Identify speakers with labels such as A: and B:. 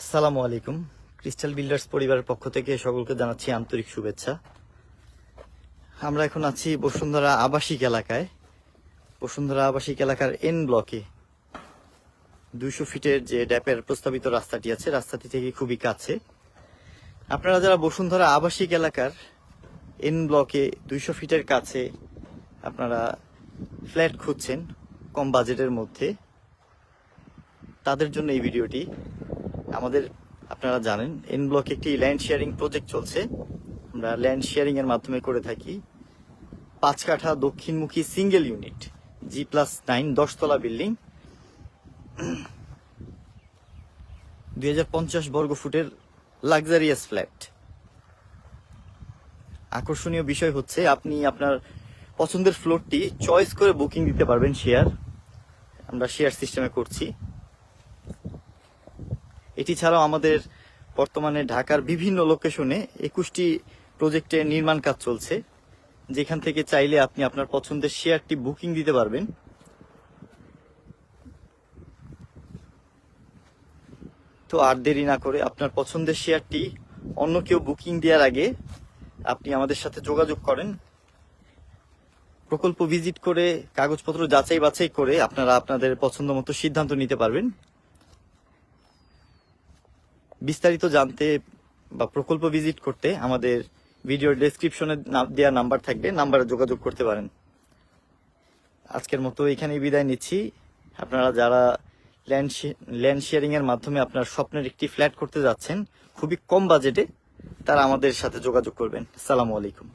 A: আসসালামু আলাইকুম। Crystal builders পরিবারের পক্ষ থেকে সকলকে জানাচ্ছি আন্তরিক শুভেচ্ছা। আমরা এখন আছি বসুন্ধরা আবাসিক এলাকায়। বসুন্ধরা আবাসিক এলাকার এন ব্লকে দুইশো ফিটের যে ড্যাপের প্রস্তাবিত রাস্তাটি আছে, রাস্তাটি থেকে খুবই কাছে। আপনারা যারা বসুন্ধরা আবাসিক এলাকার এন ব্লকে দুইশো ফিটের কাছে আপনারা ফ্ল্যাট খুঁজছেন কম বাজেটের মধ্যে, তাদের জন্য এই ভিডিওটি আমাদের, আপনারা জানেন এন ব্লক একটি ল্যান্ড শেয়ারিং প্রজেক্ট চলছে। আমরা ল্যান্ড শেয়ারিং এর মাধ্যমে করে থাকি। পাঁচ কাঠা দক্ষিণমুখী single unit G plus nine দশতলা বিল্ডিং দুই হাজার পঞ্চাশ বর্গ ফুটের লাক্সারিয়াস ফ্ল্যাট আকর্ষণীয় বিষয় হচ্ছে, আপনি আপনার পছন্দের ফ্লোরটি চয়েস করে বুকিং দিতে পারবেন শেয়ার আমরা শেয়ার সিস্টেমে করছি। এটি ছাড়াও আমাদের বর্তমানে ঢাকার বিভিন্ন লোকেশনে একুশটি প্রজেক্টে নির্মাণ কাজ চলছে। যেখান থেকে চাইলে আপনি আপনার পছন্দের শেয়ারটি বুকিং দিতে পারবেন। তো আর দেরি না করে আপনার পছন্দের শেয়ারটি অন্য কেউ বুকিং দেওয়ার আগে আপনি আমাদের সাথে যোগাযোগ করেন। প্রকল্প ভিজিট করে কাগজপত্র যাচাই বাছাই করে আপনারা আপনাদের পছন্দ মতো সিদ্ধান্ত নিতে পারবেন। বিস্তারিত জানতে বা প্রকল্প ভিজিট করতে আমাদের ভিডিওর ডেসক্রিপশনে দেওয়া নাম্বার থাকবে নাম্বারে যোগাযোগ করতে পারেন। আজকের মতো এখানেই বিদায় নিচ্ছি। আপনারা যারা ল্যান্ড ল্যান্ড শেয়ারিং এর মাধ্যমে আপনার স্বপ্নের একটি ফ্ল্যাট করতে যাচ্ছেন, খুবই কম বাজেটে তারা আমাদের সাথে যোগাযোগ করবেন। সালামু আলাইকুম।